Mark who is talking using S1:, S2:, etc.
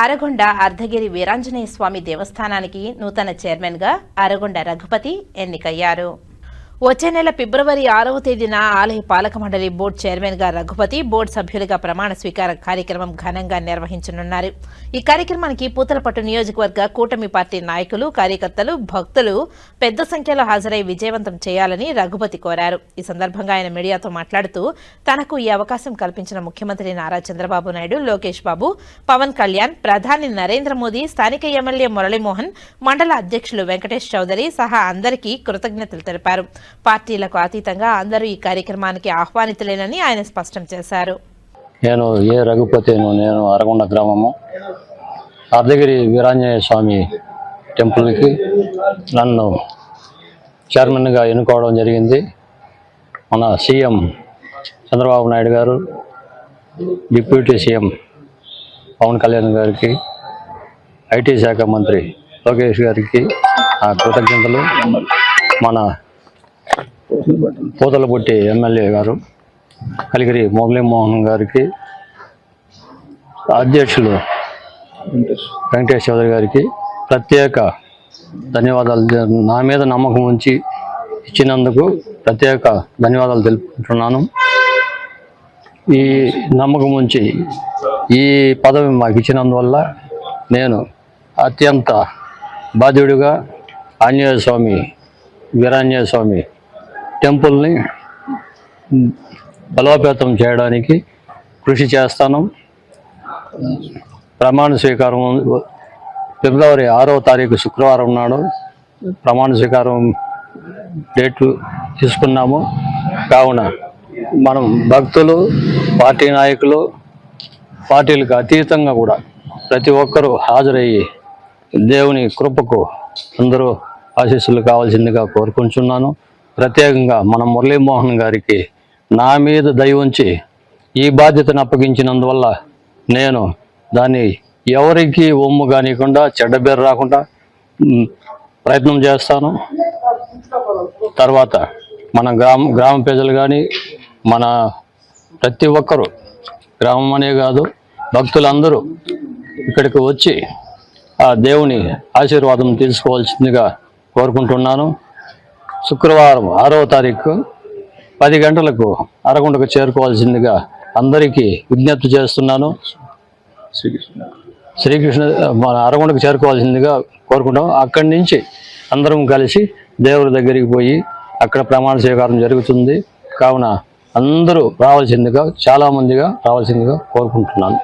S1: అరగొండ అర్ధగిరి వీరాంజనేయ స్వామి దేవస్థానానికి నూతన చైర్మన్గా అరగొండ రఘుపతి ఎన్నికయ్యారు. వచ్చే నెల ఫిబ్రవరి ఆరవ తేదీన ఆలయ పాలక మండలి బోర్డు చైర్మన్గా రఘుపతి బోర్డు సభ్యులుగా ప్రమాణ స్వీకార కార్యక్రమం ఘనంగా నిర్వహించనున్నారు. ఈ కార్యక్రమానికి పూతలపట్టు నియోజకవర్గ కూటమి పార్టీ నాయకులు కార్యకర్తలు భక్తులు పెద్ద సంఖ్యలో హాజరై విజయవంతం చేయాలని రఘుపతి కోరారు. ఈ సందర్భంగా ఆయన మీడియాతో మాట్లాడుతూ తనకు ఈ అవకాశం కల్పించిన ముఖ్యమంత్రి నారా చంద్రబాబు నాయుడు లోకేష్ బాబు పవన్ కళ్యాణ్ ప్రధాని నరేంద్ర మోదీ స్థానిక ఎమ్మెల్యే మురళీమోహన్ మండల అధ్యక్షులు వెంకటేష్ చౌదరి సహా అందరికీ కృతజ్ఞతలు తెలిపారు. పార్టీలకు అతీతంగా అందరూ ఈ కార్యక్రమానికి ఆహ్వానితులేనని ఆయన స్పష్టం చేశారు.
S2: నేను ఏ రఘుపతిను నేను అరగొండ గ్రామము అర్ధగిరి వీరాంజనేయ స్వామి టెంపుల్కి నన్ను చైర్మన్గా ఎన్నుకోవడం జరిగింది. మన సీఎం చంద్రబాబు నాయుడు గారు డిప్యూటీ సీఎం పవన్ కళ్యాణ్ గారికి ఐటీ శాఖ మంత్రి లోకేష్ గారికి కృతజ్ఞతలు. మన పూతలపొట్టి ఎమ్మెల్యే గారు కలిగిరి మురళీమోహన్ గారికి అధ్యక్షులు వెంకటేష్ చౌదరి గారికి ప్రత్యేక ధన్యవాదాలు నా మీద నమ్మకం ఉంచి ఇచ్చినందుకు ప్రత్యేక ధన్యవాదాలు తెలుపుకుంటున్నాను. ఈ నమ్మకం ఉంచి ఈ పదవి మాకు ఇచ్చినందువల్ల నేను అత్యంత బాధ్యుడిగా ఆంజనేయ స్వామి వీరాంజనేయ స్వామి టెంపుల్ని బలోపేతం చేయడానికి కృషి చేస్తాను. ప్రమాణ స్వీకారం ఫిబ్రవరి ఆరో తారీఖు శుక్రవారం నాడు ప్రమాణ స్వీకారం డేట్లు తీసుకున్నాము. కావున మనం భక్తులు పార్టీ నాయకులు పార్టీలకు అతీతంగా కూడా ప్రతి ఒక్కరూ హాజరయ్యి దేవుని కృపకు అందరూ ఆశీస్సులు కావాల్సిందిగా కోరుకుంటున్నాను. ప్రత్యేకంగా మన మురళీమోహన్ గారికి నా మీద దయ ఉంచి ఈ బాధ్యతను అప్పగించినందువల్ల నేను దాన్ని ఎవరికి ఒమ్ము కానికుండా చెడ్డ పేరు రాకుండా ప్రయత్నం చేస్తాను. తర్వాత మన గ్రామ గ్రామ ప్రజలు కానీ మన ప్రతి ఒక్కరూ గ్రామం అనే కాదు భక్తులందరూ ఇక్కడికి వచ్చి ఆ దేవుని ఆశీర్వాదం తీసుకోవాల్సిందిగా కోరుకుంటున్నాను. శుక్రవారం ఆరవ తారీఖు పది గంటలకు అరగుంటకు చేరుకోవాల్సిందిగా అందరికీ విజ్ఞప్తి చేస్తున్నాను. శ్రీకృష్ణ మన అరగుంటకు చేరుకోవాల్సిందిగా కోరుకుంటాం అక్కడి నుంచి అందరం కలిసి దేవుడి దగ్గరికి పోయి అక్కడ ప్రమాణ స్వీకారం జరుగుతుంది. కావున అందరూ రావాల్సిందిగా చాలామందిగా రావాల్సిందిగా కోరుకుంటున్నాను.